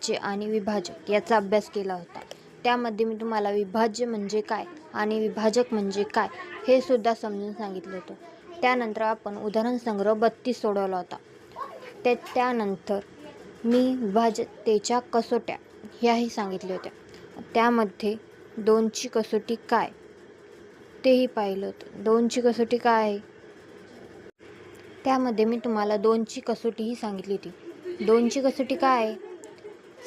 अविभाज्य आणि विभाजक याचा अभ्यास केला होता. त्यामध्ये मी तुम्हाला विभाज्य म्हणजे काय आणि विभाजक म्हणजे काय हे सुद्धा समजून सांगितलं होतं. त्यानंतर आपण उदाहरण संग्रह बत्तीस सोडवला होता. ते त्यानंतर मी विभाजतेच्या कसोट्या ह्याही सांगितल्या होत्या. त्यामध्ये दोनची कसोटी काय? तेही पाहिलं होतं. दोनची कसोटी काय? आहे त्यामध्ये मी तुम्हाला दोनची कसोटीही सांगितली होती. दोनची कसोटी काय? आहे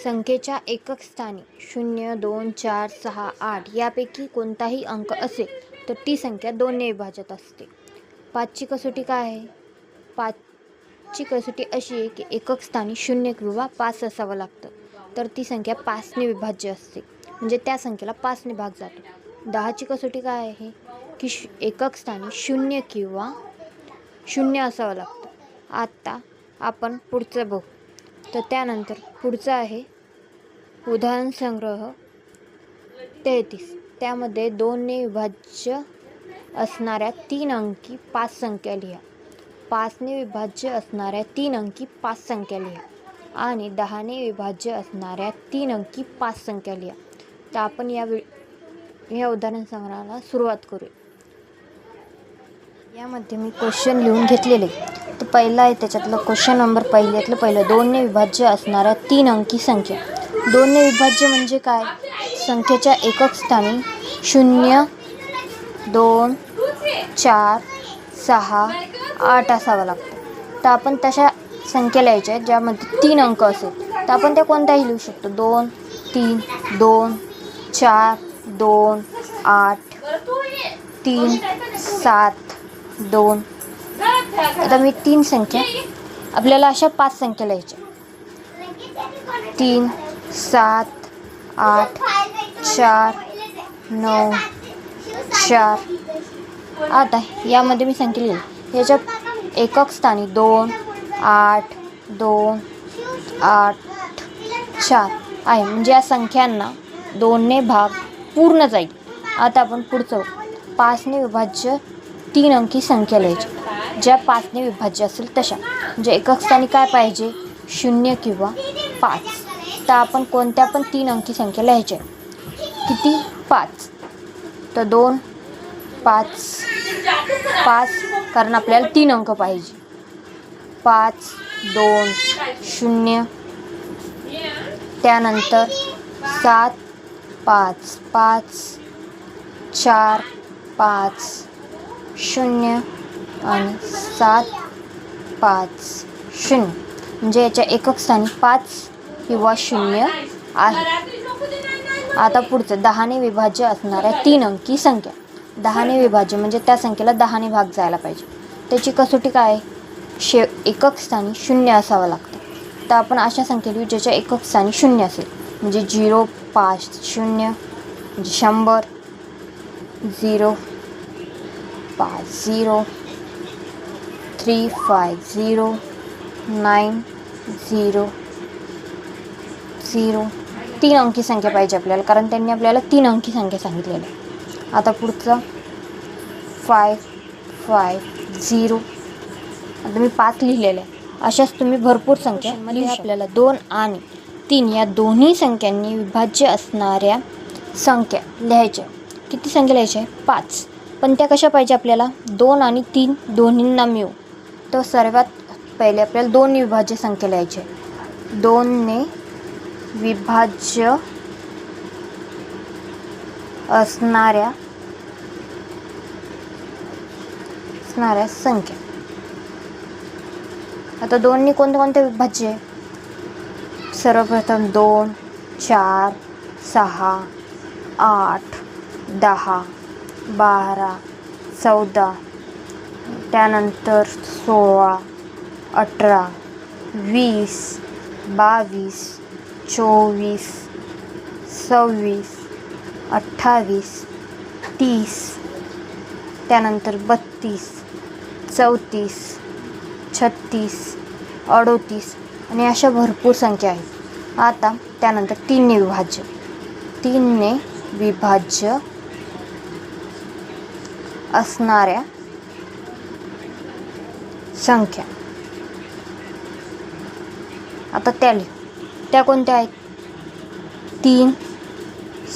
संख्येच्या एकक स्थानी शून्य दोन चार सहा आठ यापैकी कोणताही अंक असेल तर ती संख्या दोनने विभाजत असते. पाचची कसोटी काय आहे? पाचची कसोटी अशी आहे की एकक स्थानी शून्य किंवा पाच असावं लागतं. तर ती संख्या पाचने विभाज्य असते. म्हणजे त्या संख्येला पाचने भाग जातो. दहाची कसोटी काय आहे? की श एकक स्थानी शून्य किंवा शून्य असावं लागतं. आत्ता आपण पुढचं बघू. तर त्यानंतर पुढचं आहे उदाहरण संग्रह तेहतीस. त्यामध्ये दोनने विभाज्य असणाऱ्या तीन अंकी पाच संख्या लिहा. पाचने विभाज्य असणाऱ्या तीन अंकी पाच संख्या लिहा. आणि दहाने विभाज्य असणाऱ्या तीन अंकी पाच संख्या लिहा. तर आपण या वि या उदाहरण संग्रहाला सुरुवात करूया. यामध्ये मी क्वेश्चन लिहून घेतलेले. तर पहिलं आहे त्याच्यातलं क्वेश्चन नंबर पहिल्यातलं पहिलं. दोनने विभाज्य असणाऱ्या तीन अंकी संख्या. दोनने विभाज्य म्हणजे काय? संख्येच्या एकक स्थानी शून्य दोन चार सहा आठ असावं लागतं. तर आपण तशा संख्या लिहायच्या आहेत ज्यामध्ये तीन अंक असेल. तर आपण त्या कोणत्याही लिहू शकतो. दोन तीन दोन चार दोन आठ तीन सात दोन आता मी तीन संख्या. आपल्याला अशा पाच संख्या लिहायच्या. तीन सात आठ चार नऊ चार. आता यामध्ये मी संख्या लिहिली याच्या एकक स्थानी दोन आठ दोन आठ चार आहे. म्हणजे या संख्यांना दोनने भाग पूर्ण जाईल. आता आपण पुढचं पाचने विभाज्य तीन अंकी संख्या लिहायची. ज्या पाचने विभाज्य असेल तशा. म्हणजे एकक स्थानी काय पाहिजे? शून्य किंवा पाच. तर आपण कोणत्या पण तीन अंकी संख्या लिहायच्या किती? पाच. तर दोन पाच पाच. कारण आपल्याला तीन अंक पाहिजे. पाच दोन शून्य. त्यानंतर सात पाच पाच चार पाच शून्य. आणि सात पाच शून्य. म्हणजे याच्या एकक स्थानी पाच किंवा शून्य आहे. आता पुढचं दहाने विभाज्य असणाऱ्या तीन अंकी संख्या. दहाने विभाज्य म्हणजे त्या संख्येला दहाने भाग जायला पाहिजे. त्याची कसोटी काय शे एकक स्थानी शून्य असावं लागतं. तर आपण अशा संख्या लिहू ज्याच्या एकक स्थानी शून्य असेल. म्हणजे झिरो पाच शून्य म्हणजे शंभर झिरो पाच zero three five zero nine zero zero तीन अंकी संख्या पाहिजे आपल्याला कारण त्यांनी आपल्याला तीन अंकी संख्या सांगितलेली आहे. आता पुढचं फाय फाय झिरो आता मी पाच लिहिलेलं आहे. अशाच तुम्ही भरपूर संख्या मध्ये आपल्याला दोन आणि तीन या दोन्ही संख्यांनी विभाज्य असणाऱ्या संख्या लिहायच्या. किती संख्या लिहायच्या? आहे पाच. पण त्या कशा पाहिजे आपल्याला? दोन आणि तीन दोन्हींना मिळू तर सर्वात पहिले आपल्याला दोन विभाज्य संख्या लिहायचे दोनने विभाज्य असणाऱ्या असणाऱ्या संख्या. आता दोनने कोणते कोणते विभाज्य आहे? सर्वप्रथम दोन चार सहा आठ दहा बारा चौदा त्यानंतर सोळा अठरा वीस बावीस चोवीस सव्वीस अठ्ठावीस तीस त्यानंतर बत्तीस चौतीस छत्तीस अडोतीस आणि अशा भरपूर संख्या आहेत. आता त्यानंतर तीनने विभाज्य. तीनने विभाज्य असणाऱ्या संख्या. आता त्या लिहू. त्या कोणत्या आहेत? तीन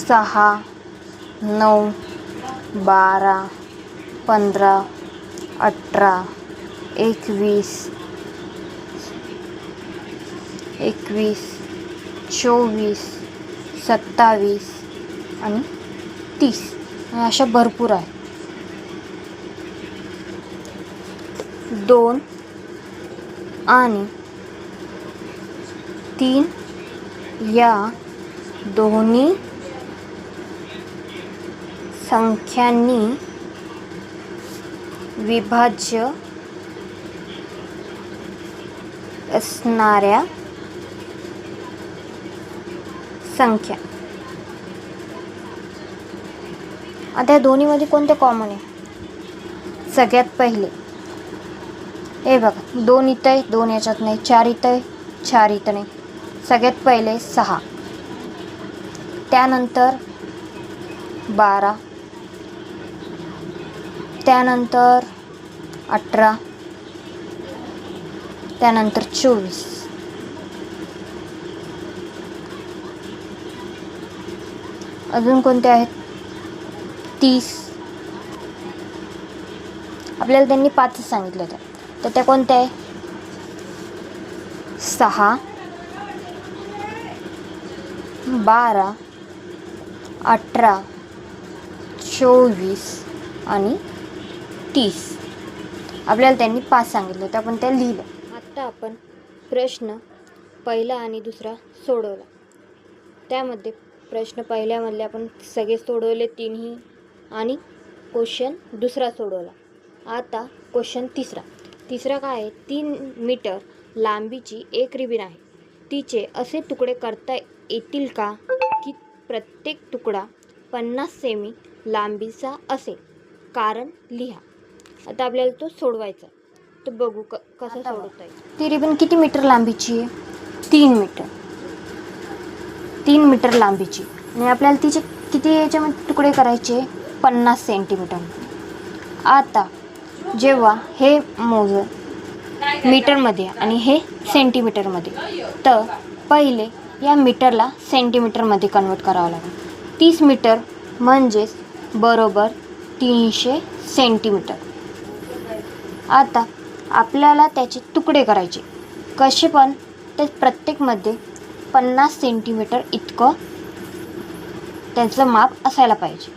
सहा नऊ बारा पंधरा अठरा एकवीस एकवीस चोवीस सत्तावीस आणि तीस. अशा भरपूर आहे दोन आणि तीन या दोन्ही संख्यांनी विभाज्य असणाऱ्या संख्या. आता या दोन्हीमध्ये कोणते कॉमन आहे? सगळ्यात पहिले. हे बघा दोन इथं आहे दोन याच्यात नाही चार इथं आहे चार इथं नाही. सगळ्यात पहिले सहा. त्यानंतर बारा. त्यानंतर अठरा. त्यानंतर चोवीस. अजून कोणते आहेत? तीस. आपल्याला त्यांनी पाचच सांगितलं होतं. तर त्या कोणत्या आहे सहा. बारा. अठरा. चोवीस. आणि तीस. आपल्याला त्यांनी पाच सांगितलं होतं आपण त्या लिहिलं. आत्ता आपण प्रश्न पहिला आणि दुसरा सोडवला. त्यामध्ये प्रश्न पहिल्यामधले आपण सगळे सोडवले तीनही. आणि क्वेश्चन दुसरा सोडवला. आता क्वेश्चन तिसरा. तिसरा काय आहे? तीन मीटर लांबीची एक रिबीन आहे. तिचे असे तुकडे करता येतील का? की प्रत्येक तुकडा पन्नास सेमी लांबीचा असेल? कारण लिहा. आता आपल्याला तो सोडवायचा. तर बघू क कसं सोडवता येईल ती रिबीन किती मीटर लांबीची आहे? तीन मीटर. तीन मीटर लांबीची. आणि आपल्याला तिचे किती याच्यामध्ये तुकडे करायचे? पन्नास सेंटीमीटर. आता जेव्हा हे मोज मीटरमध्ये आणि हे सेंटीमीटरमध्ये. तर पहिले या मीटरला सेंटीमीटरमध्ये कन्वर्ट करावं लागेल. तीस मीटर म्हणजेच बरोबर तीनशे सेंटीमीटर. आता आपल्याला त्याचे तुकडे करायचे. कसे पण ते प्रत्येकमध्ये पन्नास सेंटीमीटर इतकं त्याचं माप असायला पाहिजे.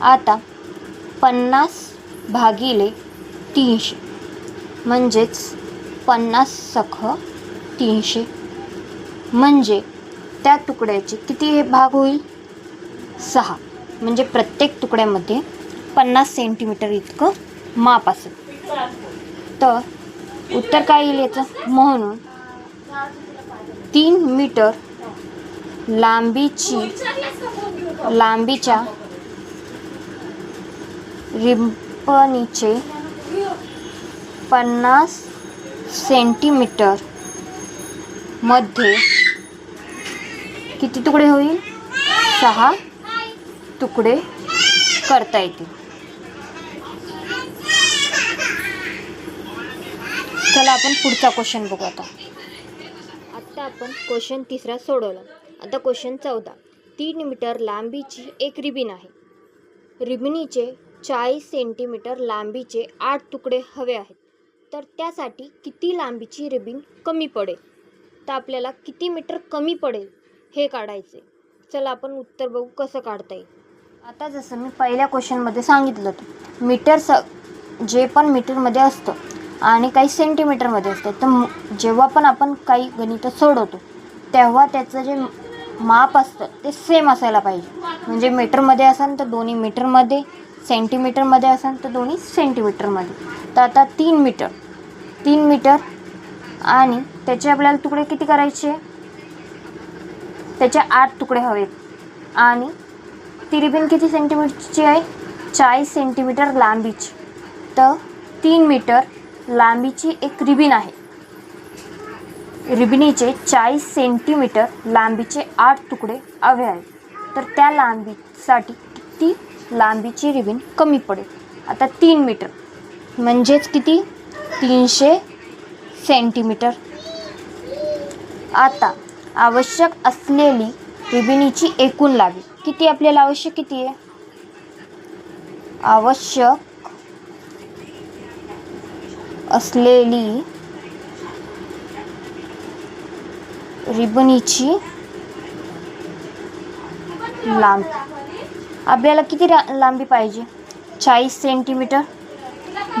आता पन्नास भागिले तीनशे. म्हणजेच पन्नास सख तीनशे. म्हणजे त्या तुकड्याचे किती हे भाग होईल? सहा. म्हणजे प्रत्येक तुकड्यामध्ये पन्नास सेंटीमीटर इतकं माप असेल. तर उत्तर काय येईल याचं? म्हणून तीन मीटर लांबीची लांबीच्या रिंपणीचे पन्नास सेंटीमीटरमध्ये किती तुकडे होईल? सहा तुकडे करता येतील. चला आपण पुढचा क्वेश्चन बघू आता. आत्ता आपण क्वेश्चन तिसरा सोडवला. आता क्वेश्चन चौदा तीन मीटर लांबीची एक रिबीन आहे. रिबिनीचे चाळीस सेंटीमीटर लांबीचे आठ तुकडे हवे आहेत. तर त्यासाठी किती लांबीची रिबीन कमी पडेल? तर आपल्याला किती मीटर कमी पडेल हे काढायचे. चला आपण उत्तर बघू कसं काढता येईल. आता जसं मी पहिल्या क्वेश्चनमध्ये सांगितलं होतं मीटर स जे पण मीटरमध्ये असतं आणि काही सेंटीमीटरमध्ये असतं तर जेव्हा पण आपण काही गणितं सोडवतो तेव्हा त्याचं जे माप असतं ते सेम असायला पाहिजे. म्हणजे मीटरमध्ये असेल तर दोन्ही मीटरमध्ये सेंटीमीटरमध्ये असेल तर दोन्ही सेंटीमीटरमध्ये तर आता तीन मीटर. तीन मीटर आणि त्याचे आपल्याला तुकडे किती करायचे? त्याचे आठ तुकडे हवेत. आणि ती रिबीन किती सेंटीमीटरची आहे? चाळीस सेंटीमीटर लांबीची. तर तीन मीटर लांबीची एक रिबीन आहे. रिबिनीचे चाळीस सेंटीमीटर लांबीचे आठ तुकडे हवे आहेत. तर त्या लांबीसाठी किती लांबीची रिबीन कमी पडेल? आता तीन मीटर. म्हणजेच किती? तीनशे सेंटीमीटर. आता आवश्यक असलेली रिबिनीची एकूण लांबी. किती आपल्याला आवश्यक? किती आहे? आवश्यक असलेली रिबनीची लांबी. आपल्याला किती रा लांबी पाहिजे? चाळीस सेंटीमीटर.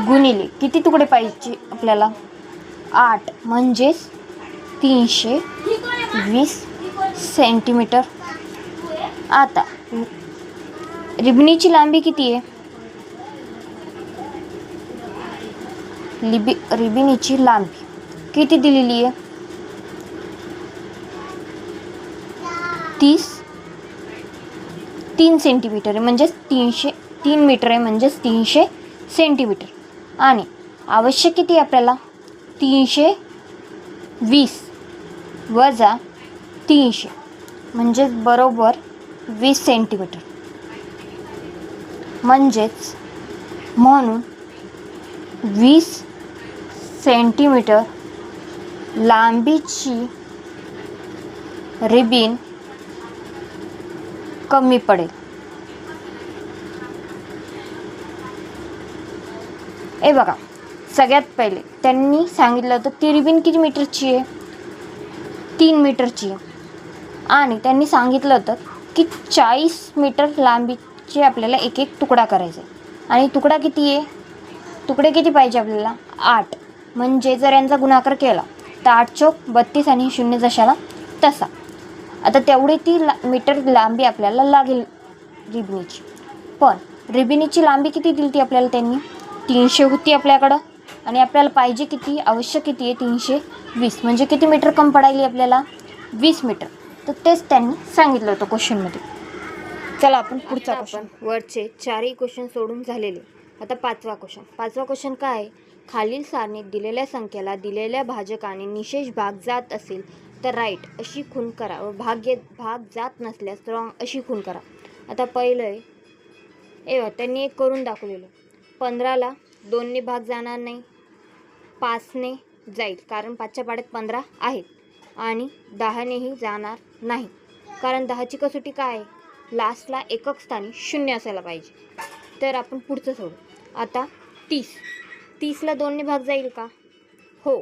गुणिले. किती तुकडे पाहिजे आपल्याला? आठ. म्हणजेच तीनशे वीस सेंटीमीटर. आता रिबनीची लांबी किती आहे? लिबी रिबिनीची लांबी. किती दिलेली आहे? तीस. तीन सेंटीमीटर आहे. म्हणजेच तीनशे तीन मीटर आहे. म्हणजेच तीनशे सेंटीमीटर. आणि आवश्यक किती आपल्याला? तीनशे वीस वजा तीनशे म्हणजेच बरोबर वीस सेंटीमीटर. म्हणजेच म्हणून वीस सेंटीमीटर लांबीची रिबीन कमी पडेल. ए बघा. सगळ्यात पहिले त्यांनी सांगितलं होतं ती रिबीन किती मीटरची आहे? तीन मीटरची. आहे आणि त्यांनी सांगितलं होतं की चाळीस मीटर लांबीचे आपल्याला एक एक तुकडा करायचा. आहे आणि तुकडा किती आहे? तुकडे किती पाहिजे आपल्याला? आठ. म्हणजे जर यांचा गुणाकार केला तर आठ चौक बत्तीस आणि शून्य जशाला तसा. आता तेवढी ती ला मीटर लांबी आपल्याला लागेल रिबिनीची. पण रिबिनीची लांबी किती दिली ती आपल्याला त्यांनी? तीनशे होती आपल्याकडं. आणि आपल्याला पाहिजे किती? आवश्यक किती आहे? तीनशे वीस. म्हणजे किती मीटर कम पडायली आपल्याला? वीस मीटर. तर तेच त्यांनी सांगितलं होतं क्वेश्चनमध्ये. चला आपण पुढचा क्वेश्चन वरचे चारही क्वेश्चन सोडून झालेले. आता पाचवा क्वेश्चन पाचवा क्वेश्चन काय आहे? खालील सारणीत दिलेल्या संख्येला दिलेल्या भाजकाने निशेष भाग जात असेल तर राईट अशी खून करा. व भाग्य भाग जात नसल्यास रॉंग अशी खून करा. आता पहिलं आहे. ए बघ, त्यांनी एक करून दाखवलेलं. पंधराला दोनने भाग जाणार नाही. पाचने जाईल कारण पाचच्या पाड्यात पंधरा आहेत आणि दहानेही जाणार नाही. कारण दहाची कसोटी काय आहे? लास्टला एकक स्थानी शून्य असायला पाहिजे. तर आपण पुढचं सोडू. आता तीस. तीसला दोनने भाग जाईल का? हो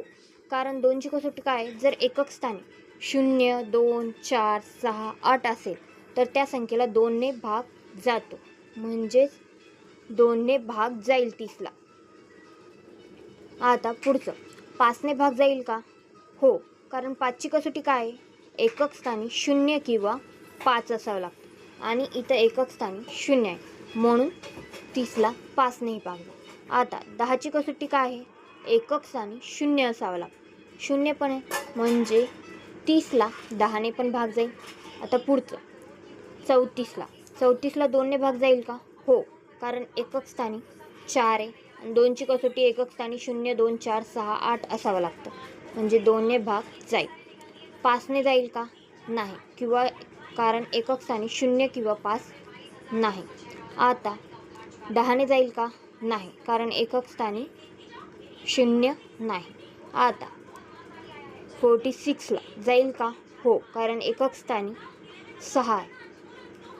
कारण दोनची कसोटी काय आहे? जर एकक स्थानी शून्य दोन चार सहा आठ असेल तर त्या संख्येला दोनने भाग जातो. म्हणजेच दोनने भाग जाईल तीसला. आता पुढचं. पाचने भाग जाईल का? हो कारण पाचची कसोटी काय आहे? एकक स्थानी शून्य किंवा पाच असावं लागतं. आणि इथं एकक स्थानी शून्य आहे. म्हणून तीसला पाचनेही भाग जाईल. आता दहाची कसोटी काय आहे? एकक स्थानी शून्य असावं लागतं. शून्य पण आहे. म्हणजे तीसला दहाने पण भाग जाईल. आता पुढचं. चौतीसला. चौतीसला दोनने भाग जाईल का? हो कारण एकक स्थानी चार आहे. आणि दोनची कसोटी एकक स्थानी शून्य दोन चार सहा आठ असावं लागतं. म्हणजे दोनने भाग जाईल. पाचने जाईल का? नाही. किंवा कारण एकक स्थानी शून्य किंवा पाच नाही. आता दहाने जाईल का? नाही. कारण एकक स्थानी शून्य नाही. आता फोर्टी सिक्सला जाईल का? हो. कारण एकक स्थानी सहा आहे.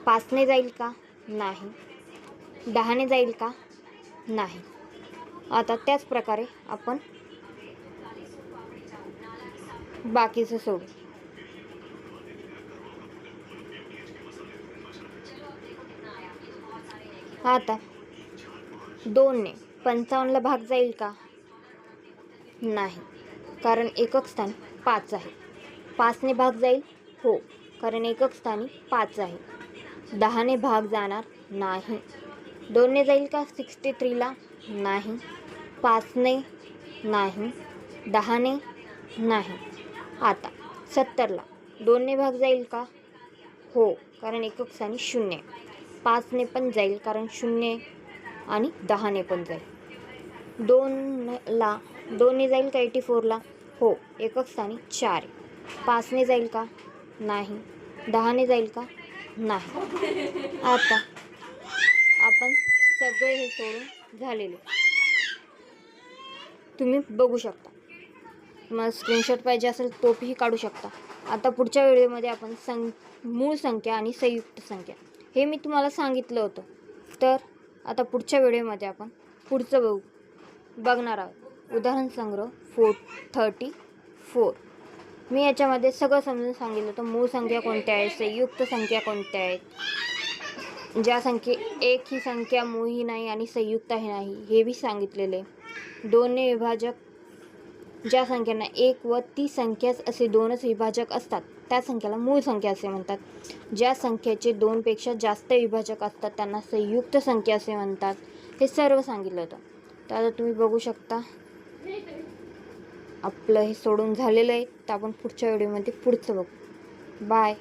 पाचने जाईल का? नाही. दहाने जाईल का? नाही. आता त्याच प्रकारे आपण बाकीचं सोडू. आता दोनने पंचावन्नला भाग जाईल का? नाही. कारण एकक स्थान पाच आहे. पाचने भाग जाईल? हो. कारण एकक स्थानी पाच आहे. दहाने भाग जाणार नाही. दोनने जाईल का? सिक्स्टी थ्रीला नाही. पाचने नाही. दहाने नाही. आता सत्तरला दोनने भाग जाईल का? हो कारण एकक स्थानी शून्य. पाचने पण जाईल कारण शून्य आणि दहाने पण जाईल. दोनला दोनने जाईल का? एटी फोरला हो एकक स्थानी चार. पाचने जाईल का? नाही. दहाने जाईल का? नाही. आता सगळे हे सोडून झालेले. तुम्ही बघू शकता. तुम्हाला स्क्रीनशॉट पाहिजे असेल तोपही काढू शकता. आता पुढच्या व्हिडिओमध्ये आपण सं मूळ संख्या आणि संयुक्त संख्या. हे मी तुम्हाला सांगितलं होतं. तर आता पुढच्या व्हिडिओमध्ये आपण पुढचं बघू. बघणार आहोत. उदाहरण संग्रह फोर थर्टी फोर मी याच्यामध्ये सगळं समजून सांगितलं होतं. मूळ संख्या कोणत्या आहेत? संयुक्त संख्या कोणत्या आहेत? ज्या संख्ये एक ही संख्या मूळही नाही आणि संयुक्तही नाही हे बी सांगितलेले. आहे. दोन्ही विभाजक ज्या संख्यांना एक व ती संख्याच असे दोनच विभाजक असतात त्या संख्येला मूळ संख्या असे म्हणतात. ज्या संख्येचे दोनपेक्षा जास्त विभाजक असतात त्यांना संयुक्त संख्या असे म्हणतात. हे सर्व सांगितलं होतं. तर आता तुम्ही बघू शकता. आपलं हे सोडून झालेलं आहे. तर आपण पुढच्या व्हिडिओमध्ये पुढचं बघू. बाय.